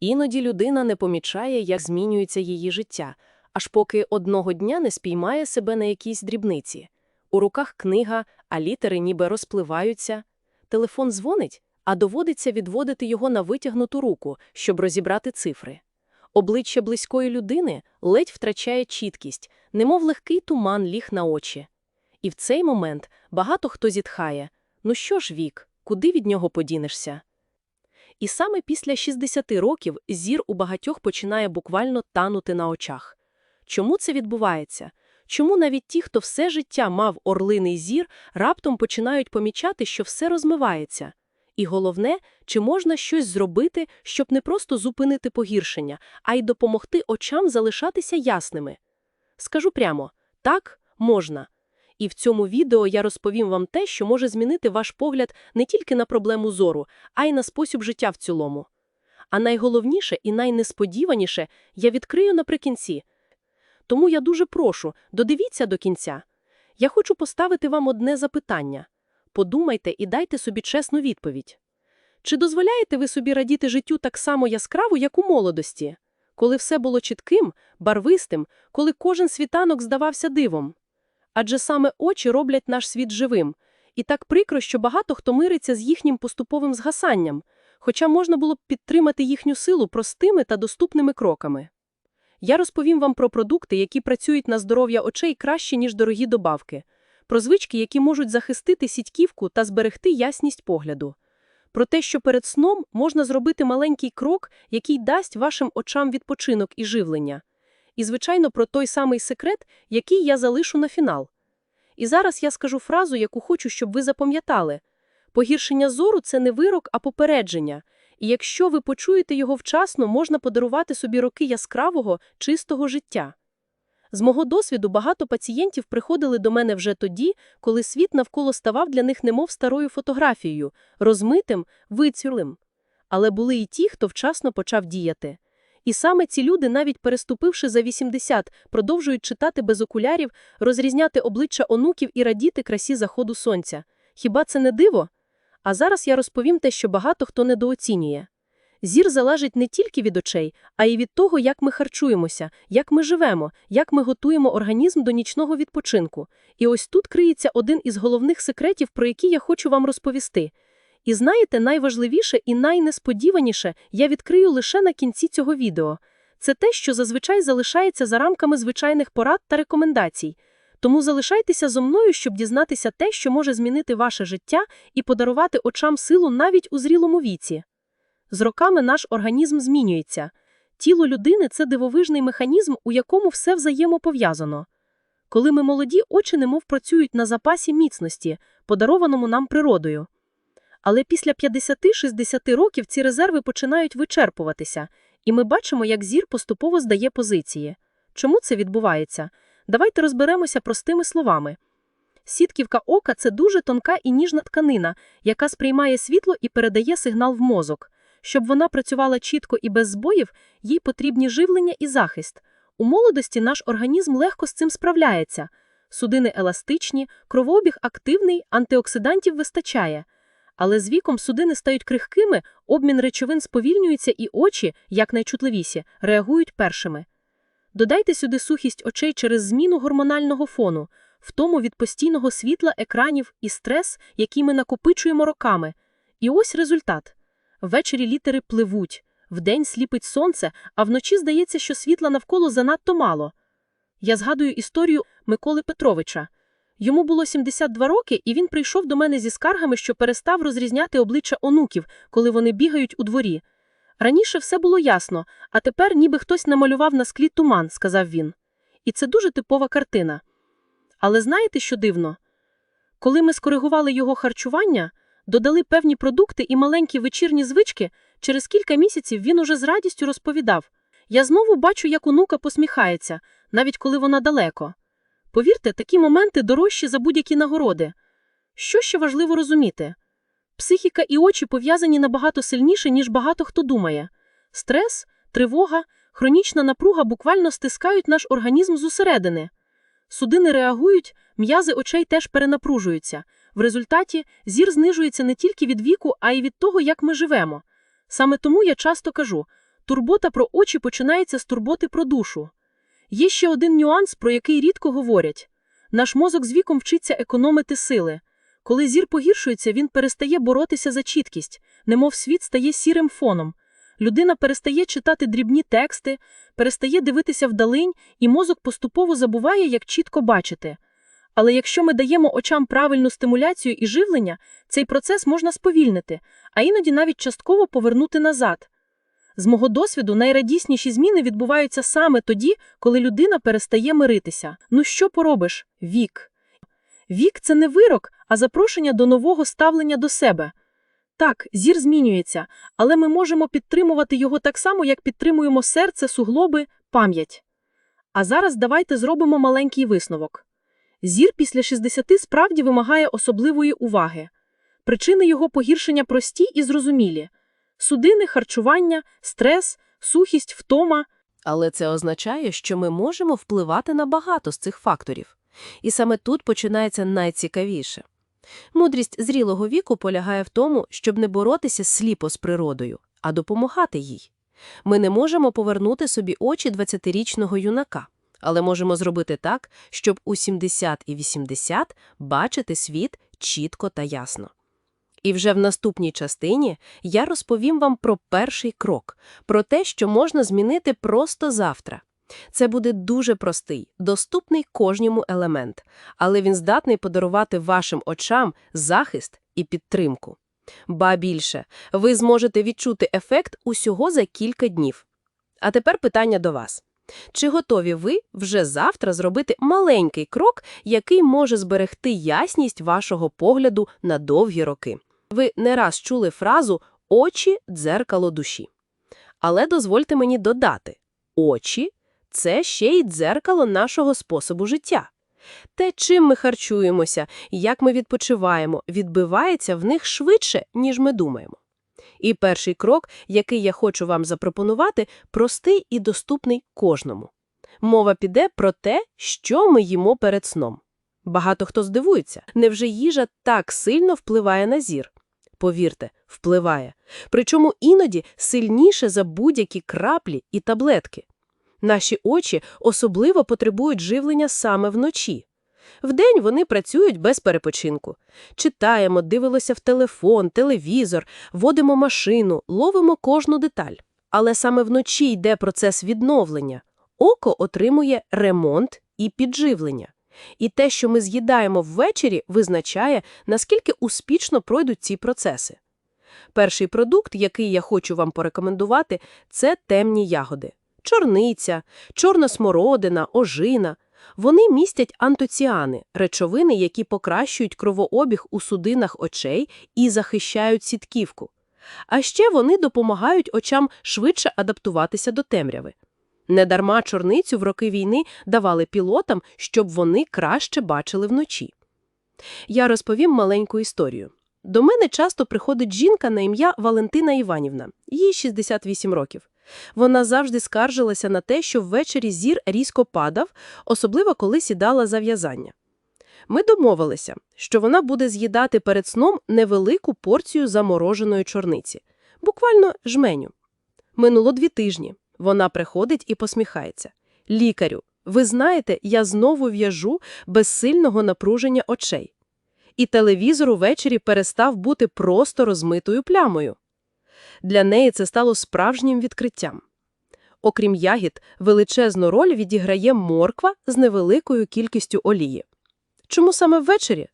Іноді людина не помічає, як змінюється її життя, аж поки одного дня не спіймає себе на якійсь дрібниці. У руках книга, а літери ніби розпливаються. Телефон дзвонить, а доводиться відводити його на витягнуту руку, щоб розібрати цифри. Обличчя близької людини ледь втрачає чіткість, немов легкий туман ліг на очі. І в цей момент багато хто зітхає. Ну що ж, вік, куди від нього подінешся? І саме після 60 років зір у багатьох починає буквально танути на очах. Чому це відбувається? Чому навіть ті, хто все життя мав орлиний зір, раптом починають помічати, що все розмивається? І головне, чи можна щось зробити, щоб не просто зупинити погіршення, а й допомогти очам залишатися ясними? Скажу прямо, так, можна. І в цьому відео я розповім вам те, що може змінити ваш погляд не тільки на проблему зору, а й на спосіб життя в цілому. А найголовніше і найнесподіваніше я відкрию наприкінці. Тому я дуже прошу, додивіться до кінця. Я хочу поставити вам одне запитання. Подумайте і дайте собі чесну відповідь. Чи дозволяєте ви собі радіти життю так само яскраво, як у молодості, коли все було чітким, барвистим, коли кожен світанок здавався дивом? Адже саме очі роблять наш світ живим, і так прикро, що багато хто мириться з їхнім поступовим згасанням, хоча можна було б підтримати їхню силу простими та доступними кроками. Я розповім вам про продукти, які працюють на здоров'я очей краще, ніж дорогі добавки, про звички, які можуть захистити сітьківку та зберегти ясність погляду, про те, що перед сном можна зробити маленький крок, який дасть вашим очам відпочинок і живлення. І, звичайно, про той самий секрет, який я залишу на фінал. І зараз я скажу фразу, яку хочу, щоб ви запам'ятали. Погіршення зору це не вирок, а попередження. І якщо ви почуєте його вчасно, можна подарувати собі роки яскравого, чистого життя. З мого досвіду багато пацієнтів приходили до мене вже тоді, коли світ навколо ставав для них немов старою фотографією, розмитим, вицюрлим. Але були і ті, хто вчасно почав діяти. І саме ці люди, навіть переступивши за 80, продовжують читати без окулярів, розрізняти обличчя онуків і радіти красі заходу сонця. Хіба це не диво? А зараз я розповім те, що багато хто недооцінює. Зір залежить не тільки від очей, а й від того, як ми харчуємося, як ми живемо, як ми готуємо організм до нічного відпочинку. І ось тут криється один із головних секретів, про які я хочу вам розповісти. І знаєте, найважливіше і найнесподіваніше я відкрию лише на кінці цього відео. Це те, що зазвичай залишається за рамками звичайних порад та рекомендацій. Тому залишайтеся зо мною, щоб дізнатися те, що може змінити ваше життя і подарувати очам силу навіть у зрілому віці. З роками наш організм змінюється. Тіло людини це дивовижний механізм, у якому все взаємопов'язано. Коли ми молоді, очі немов працюють на запасі міцності, подарованому нам природою. Але після 50-60 років ці резерви починають вичерпуватися, і ми бачимо, як зір поступово здає позиції. Чому це відбувається? Давайте розберемося простими словами. Сітківка ока це дуже тонка і ніжна тканина, яка сприймає світло і передає сигнал в мозок. Щоб вона працювала чітко і без збоїв, їй потрібні живлення і захист. У молодості наш організм легко з цим справляється. Судини еластичні, кровообіг активний, антиоксидантів вистачає. Але з віком судини стають крихкими, обмін речовин сповільнюється і очі, як найчутливіші, реагують першими. Додайте сюди сухість очей через зміну гормонального фону, втому від постійного світла, екранів і стрес, який ми накопичуємо роками. І ось результат. Ввечері літери пливуть, вдень сліпить сонце, а вночі здається, що світла навколо занадто мало. Я згадую історію Миколи Петровича. Йому було 72 роки, і він прийшов до мене зі скаргами, що перестав розрізняти обличчя онуків, коли вони бігають у дворі. Раніше все було ясно, а тепер ніби хтось намалював на склі туман, сказав він. І це дуже типова картина. Але знаєте, що дивно? Коли ми скоригували його харчування, додали певні продукти і маленькі вечірні звички, через кілька місяців він уже з радістю розповідав Я знову бачу, як онука посміхається, навіть коли вона далеко. Повірте, такі моменти дорожчі за будь-які нагороди. Що ще важливо розуміти? Психіка і очі пов'язані набагато сильніше, ніж багато хто думає. Стрес, тривога, хронічна напруга буквально стискають наш організм зусередини. Судини реагують, м'язи очей теж перенапружуються. В результаті зір знижується не тільки від віку, а й від того, як ми живемо. Саме тому я часто кажу Турбота про очі починається з турботи про душу. Є ще один нюанс, про який рідко говорять. Наш мозок з віком вчиться економити сили. Коли зір погіршується, він перестає боротися за чіткість, немов світ стає сірим фоном. Людина перестає читати дрібні тексти, перестає дивитися вдалинь, і мозок поступово забуває, як чітко бачити. Але якщо ми даємо очам правильну стимуляцію і живлення, цей процес можна сповільнити, а іноді навіть частково повернути назад. З мого досвіду найрадісніші зміни відбуваються саме тоді, коли людина перестає миритися. Ну що поробиш? Вік. Вік це не вирок, а запрошення до нового ставлення до себе. Так, зір змінюється, але ми можемо підтримувати його так само, як підтримуємо серце, суглоби, пам'ять. А зараз давайте зробимо маленький висновок. Зір після 60 справді вимагає особливої уваги. Причини його погіршення прості і зрозумілі. Судини, харчування, стрес, сухість, втома. Але це означає, що ми можемо впливати на багато з цих факторів. І саме тут починається найцікавіше. Мудрість зрілого віку полягає в тому, щоб не боротися сліпо з природою, а допомагати їй. Ми не можемо повернути собі очі 20-річного юнака, але можемо зробити так, щоб у 70 і 80 бачити світ чітко та ясно. І вже в наступній частині я розповім вам про перший крок, про те, що можна змінити просто завтра. Це буде дуже простий, доступний кожному елемент, але він здатний подарувати вашим очам захист і підтримку. Ба більше, ви зможете відчути ефект усього за кілька днів. А тепер питання до вас. Чи готові ви вже завтра зробити маленький крок, який може зберегти ясність вашого погляду на довгі роки? Ви не раз чули фразу «очі – дзеркало душі». Але дозвольте мені додати – очі – це ще й дзеркало нашого способу життя. Те, чим ми харчуємося, як ми відпочиваємо, відбивається в них швидше, ніж ми думаємо. І перший крок, який я хочу вам запропонувати, простий і доступний кожному. Мова піде про те, що ми їмо перед сном. Багато хто здивується, невже їжа так сильно впливає на зір? Повірте, впливає. Причому іноді сильніше за будь-які краплі і таблетки. Наші очі особливо потребують живлення саме вночі. Вдень вони працюють без перепочинку. Читаємо, дивилося в телефон, телевізор, водимо машину, ловимо кожну деталь. Але саме вночі йде процес відновлення. Око отримує ремонт і підживлення. І те, що ми з'їдаємо ввечері, визначає, наскільки успішно пройдуть ці процеси. Перший продукт, який я хочу вам порекомендувати, це темні ягоди. Чорниця, чорна смородина, ожина. Вони містять антоціани – речовини, які покращують кровообіг у судинах очей і захищають сітківку. А ще вони допомагають очам швидше адаптуватися до темряви. Недарма чорницю в роки війни давали пілотам, щоб вони краще бачили вночі. Я розповім маленьку історію. До мене часто приходить жінка на ім'я Валентина Іванівна, їй 68 років. Вона завжди скаржилася на те, що ввечері зір різко падав, особливо коли сідала за в'язання. Ми домовилися, що вона буде з'їдати перед сном невелику порцію замороженої чорниці, буквально жменю. Минуло дві тижні. Вона приходить і посміхається. Лікарю, ви знаєте, я знову в'яжу без сильного напруження очей. І телевізор увечері перестав бути просто розмитою плямою. Для неї це стало справжнім відкриттям. Окрім ягід, величезну роль відіграє морква з невеликою кількістю олії. Чому саме ввечері?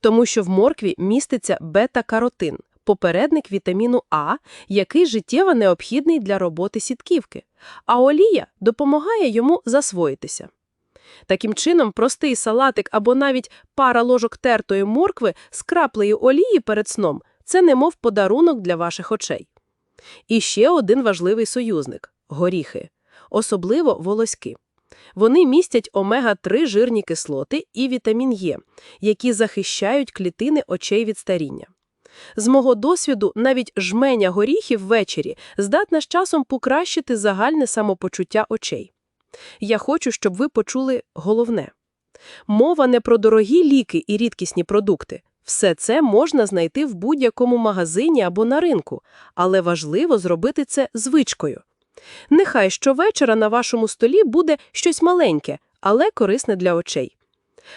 Тому що в моркві міститься бета-каротин, попередник вітаміну А, який життєво необхідний для роботи сітківки, а олія допомагає йому засвоїтися. Таким чином, простий салатик або навіть пара ложок тертої моркви з краплею олії перед сном – це немов подарунок для ваших очей. І ще один важливий союзник – горіхи, особливо волоськи. Вони містять омега-3 жирні кислоти і вітамін Е, які захищають клітини очей від старіння. З мого досвіду, навіть жменя горіхів ввечері здатна з часом покращити загальне самопочуття очей. Я хочу, щоб ви почули головне. Мова не про дорогі ліки і рідкісні продукти. Все це можна знайти в будь-якому магазині або на ринку, але важливо зробити це звичкою. Нехай щовечора на вашому столі буде щось маленьке, але корисне для очей.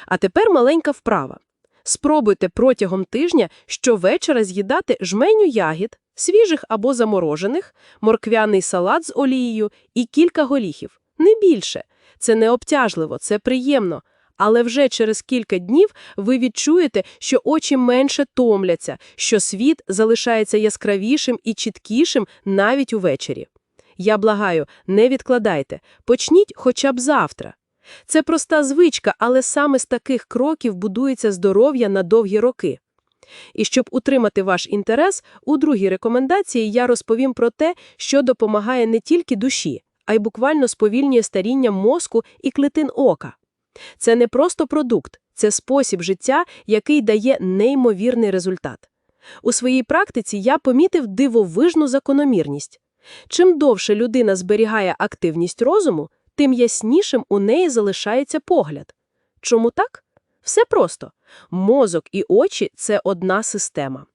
А тепер маленька вправа. Спробуйте протягом тижня щовечора з'їдати жменю ягід, свіжих або заморожених, морквяний салат з олією і кілька горіхів. Не більше. Це не обтяжливо, це приємно. Але вже через кілька днів ви відчуєте, що очі менше томляться, що світ залишається яскравішим і чіткішим навіть увечері. Я благаю, не відкладайте, почніть хоча б завтра. Це проста звичка, але саме з таких кроків будується здоров'я на довгі роки. І щоб утримати ваш інтерес, у другій рекомендації я розповім про те, що допомагає не тільки душі, а й буквально сповільнює старіння мозку і клітин ока. Це не просто продукт, це спосіб життя, який дає неймовірний результат. У своїй практиці я помітив дивовижну закономірність. Чим довше людина зберігає активність розуму, тим яснішим у неї залишається погляд. Чому так? Все просто. Мозок і очі – це одна система.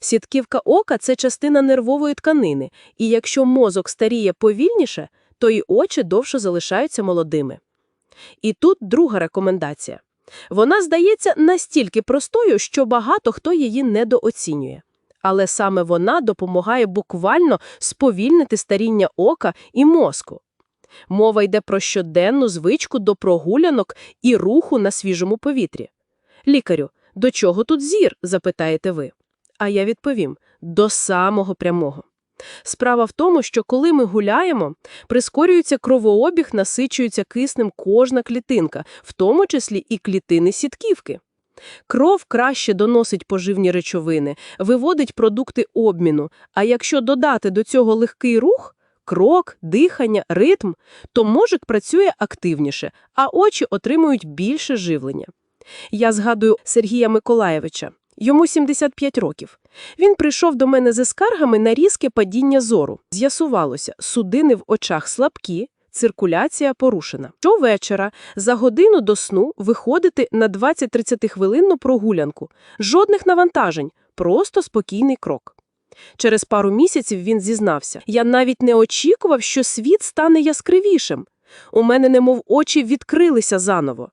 Сітківка ока – це частина нервової тканини, і якщо мозок старіє повільніше, то і очі довше залишаються молодими. І тут друга рекомендація. Вона здається настільки простою, що багато хто її недооцінює. Але саме вона допомагає буквально сповільнити старіння ока і мозку. Мова йде про щоденну звичку до прогулянок і руху на свіжому повітрі. Лікарю, до чого тут зір, запитаєте ви. А я відповім – до самого прямого. Справа в тому, що коли ми гуляємо, прискорюється кровообіг, насичується киснем кожна клітинка, в тому числі і клітини сітківки. Кров краще доносить поживні речовини, виводить продукти обміну, а якщо додати до цього легкий рух, крок, дихання, ритм, то мозок працює активніше, а очі отримують більше живлення. Я згадую Сергія Миколаєвича. Йому 75 років. Він прийшов до мене зі скаргами на різке падіння зору. З'ясувалося, судини в очах слабкі, циркуляція порушена. Щовечора за годину до сну виходити на 20-30 хвилинну прогулянку. Жодних навантажень, просто спокійний крок. Через пару місяців він зізнався. Я навіть не очікував, що світ стане яскравішим. У мене немов очі відкрилися заново.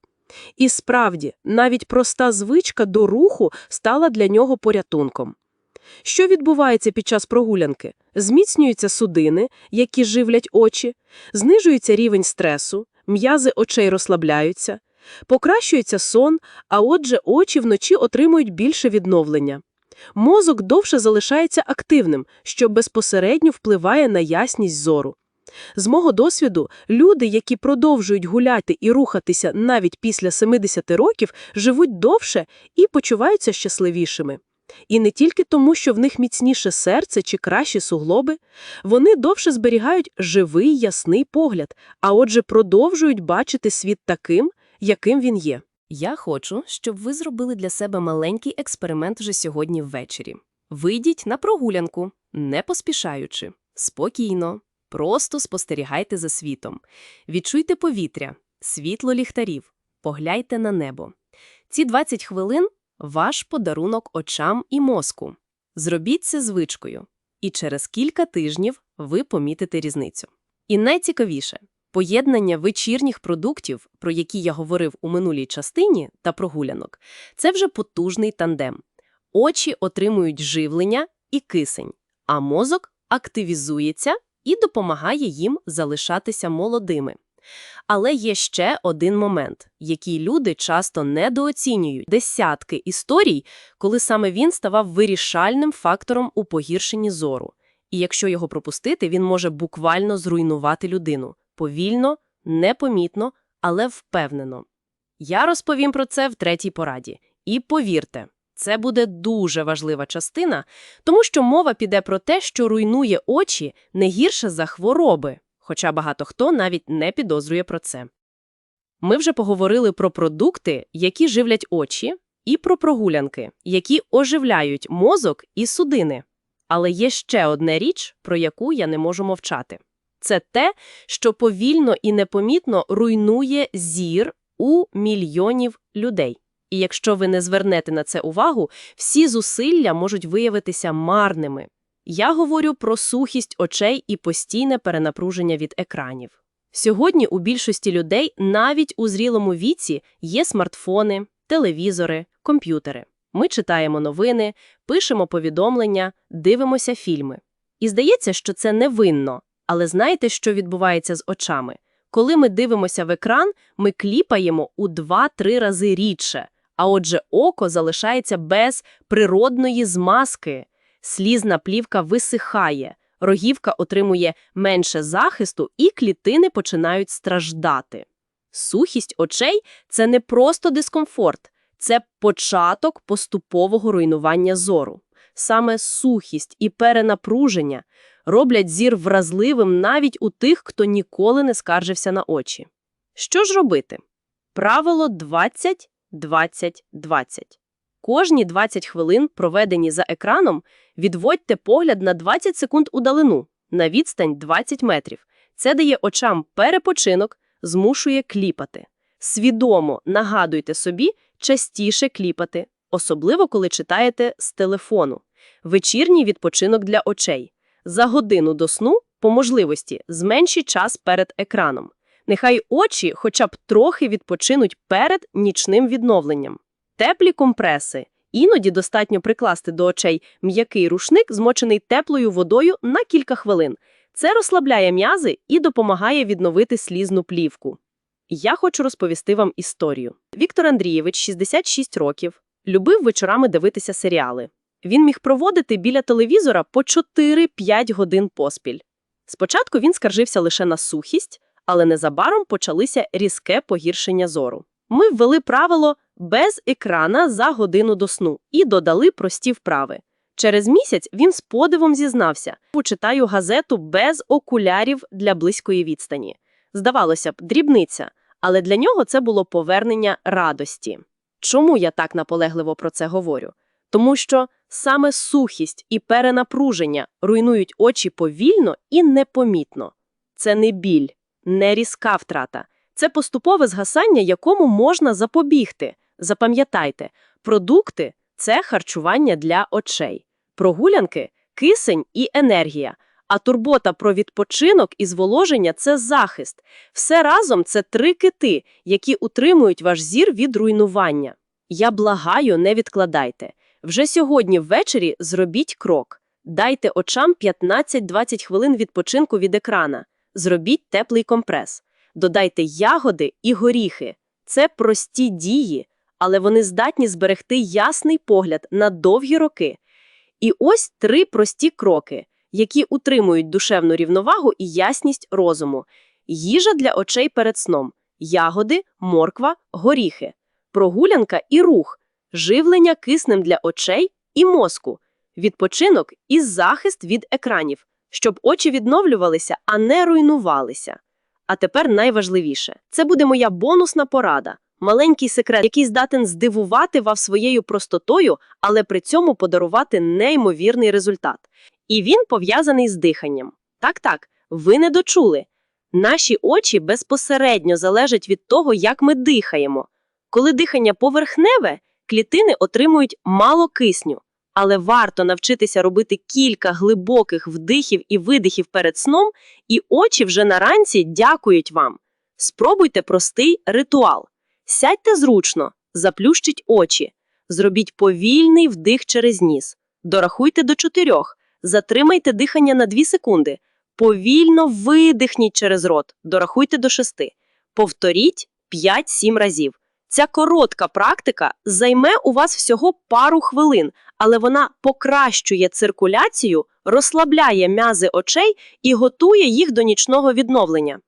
І справді, навіть проста звичка до руху стала для нього порятунком. Що відбувається під час прогулянки? Зміцнюються судини, які живлять очі, знижується рівень стресу, м'язи очей розслабляються, покращується сон, а отже очі вночі отримують більше відновлення. Мозок довше залишається активним, що безпосередньо впливає на ясність зору. З мого досвіду, люди, які продовжують гуляти і рухатися навіть після 70 років, живуть довше і почуваються щасливішими. І не тільки тому, що в них міцніше серце чи кращі суглоби, вони довше зберігають живий ясний погляд, а отже продовжують бачити світ таким, яким він є. Я хочу, щоб ви зробили для себе маленький експеримент вже сьогодні ввечері. Вийдіть на прогулянку, не поспішаючи, спокійно, просто спостерігайте за світом. Відчуйте повітря, світло ліхтарів, погляньте на небо. Ці 20 хвилин – ваш подарунок очам і мозку. Зробіть це звичкою, і через кілька тижнів ви помітите різницю. І найцікавіше – поєднання вечірніх продуктів, про які я говорив у минулій частині, та прогулянок – це вже потужний тандем. Очі отримують живлення і кисень, а мозок активізується і допомагає їм залишатися молодими. Але є ще один момент, який люди часто недооцінюють – десятки історій, коли саме він ставав вирішальним фактором у погіршенні зору. І якщо його пропустити, він може буквально зруйнувати людину. Повільно, непомітно, але впевнено. Я розповім про це в третій пораді. І повірте, це буде дуже важлива частина, тому що мова піде про те, що руйнує очі не гірше за хвороби, хоча багато хто навіть не підозрює про це. Ми вже поговорили про продукти, які живлять очі, і про прогулянки, які оживляють мозок і судини. Але є ще одна річ, про яку я не можу мовчати. Це те, що повільно і непомітно руйнує зір у мільйонів людей. І якщо ви не звернете на це увагу, всі зусилля можуть виявитися марними. Я говорю про сухість очей і постійне перенапруження від екранів. Сьогодні у більшості людей навіть у зрілому віці є смартфони, телевізори, комп'ютери. Ми читаємо новини, пишемо повідомлення, дивимося фільми. І здається, що це невинно. Але знаєте, що відбувається з очами? Коли ми дивимося в екран, ми кліпаємо у 2-3 рази рідше, а отже, око залишається без природної змазки. Слізна плівка висихає, рогівка отримує менше захисту і клітини починають страждати. Сухість очей – це не просто дискомфорт, це початок поступового руйнування зору. Саме сухість і перенапруження роблять зір вразливим навіть у тих, хто ніколи не скаржився на очі. Що ж робити? Правило 20-20-20. Кожні 20 хвилин, проведені за екраном, відводьте погляд на 20 секунд удалину, на відстань 20 метрів. Це дає очам перепочинок, змушує кліпати. Свідомо нагадуйте собі частіше кліпати, особливо коли читаєте з телефону. Вечірній відпочинок для очей. За годину до сну, по можливості, зменшіть час перед екраном. Нехай очі хоча б трохи відпочинуть перед нічним відновленням. Теплі компреси. Іноді достатньо прикласти до очей м'який рушник, змочений теплою водою на кілька хвилин. Це розслабляє м'язи і допомагає відновити слізну плівку. Я хочу розповісти вам історію. Віктор Андрійович, 66 років, любив вечорами дивитися серіали. Він міг проводити біля телевізора по 4-5 годин поспіль. Спочатку він скаржився лише на сухість, але незабаром почалися різке погіршення зору. Ми ввели правило без екрана за годину до сну і додали прості вправи. Через місяць він з подивом зізнався: «Читаю газету без окулярів для близької відстані. Здавалося б, дрібниця, але для нього це було повернення радості. Чому я так наполегливо про це говорю? Тому що саме сухість і перенапруження руйнують очі повільно і непомітно. Це не біль, не різка втрата. Це поступове згасання, якому можна запобігти. Запам'ятайте, продукти це харчування для очей, прогулянки кисень і енергія. А турбота про відпочинок і зволоження це захист. Все разом це три кити, які утримують ваш зір від руйнування. Я благаю, не відкладайте. Вже сьогодні ввечері зробіть крок. Дайте очам 15-20 хвилин відпочинку від екрана. Зробіть теплий компрес. Додайте ягоди і горіхи. Це прості дії, але вони здатні зберегти ясний погляд на довгі роки. І ось три прості кроки, які утримують душевну рівновагу і ясність розуму. Їжа для очей перед сном, ягоди, морква, горіхи, прогулянка і рух, живлення киснем для очей і мозку, відпочинок і захист від екранів, щоб очі відновлювалися, а не руйнувалися. А тепер найважливіше – це буде моя бонусна порада. Маленький секрет, який здатен здивувати вас своєю простотою, але при цьому подарувати неймовірний результат. І він пов'язаний з диханням. Так-так, ви не дочули. Наші очі безпосередньо залежать від того, як ми дихаємо. Коли дихання поверхневе, клітини отримують мало кисню. Але варто навчитися робити кілька глибоких вдихів і видихів перед сном, і очі вже наранці дякують вам. Спробуйте простий ритуал. Сядьте зручно, заплющіть очі, зробіть повільний вдих через ніс. Дорахуйте до чотирьох, затримайте дихання на 2 секунди. Повільно видихніть через рот, дорахуйте до шести. Повторіть 5-7 разів. Ця коротка практика займе у вас всього пару хвилин, але вона покращує циркуляцію, розслабляє м'язи очей і готує їх до нічного відновлення.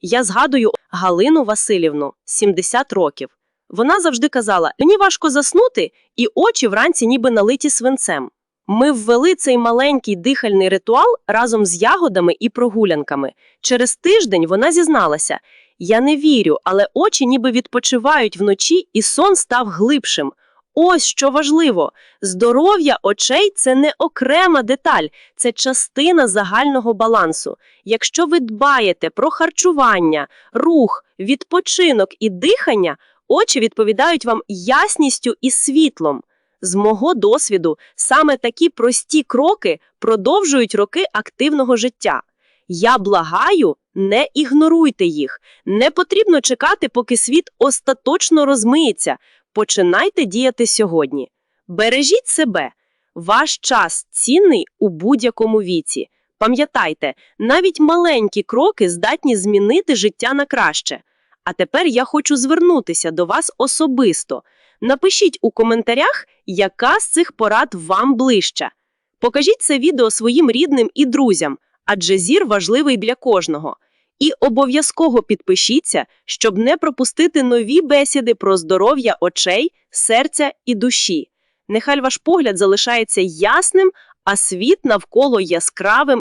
Я згадую Галину Васильівну, 70 років. Вона завжди казала: мені важко заснути, і очі вранці ніби налиті свинцем. Ми ввели цей маленький дихальний ритуал разом з ягодами і прогулянками. Через тиждень вона зізналася: я не вірю, але очі ніби відпочивають вночі, і сон став глибшим. Ось що важливо: здоров'я очей це не окрема деталь, це частина загального балансу. Якщо ви дбаєте про харчування, рух, відпочинок і дихання, очі відповідають вам ясністю і світлом. З мого досвіду, саме такі прості кроки продовжують роки активного життя. Я благаю, не ігноруйте їх. Не потрібно чекати, поки світ остаточно розмиється. Починайте діяти сьогодні. Бережіть себе. Ваш час цінний у будь-якому віці. Пам'ятайте, навіть маленькі кроки здатні змінити життя на краще. А тепер я хочу звернутися до вас особисто. Напишіть у коментарях, яка з цих порад вам ближча. Покажіть це відео своїм рідним і друзям, адже зір важливий для кожного. І обов'язково підпишіться, щоб не пропустити нові бесіди про здоров'я очей, серця і душі. Нехай ваш погляд залишається ясним, а світ навколо яскравим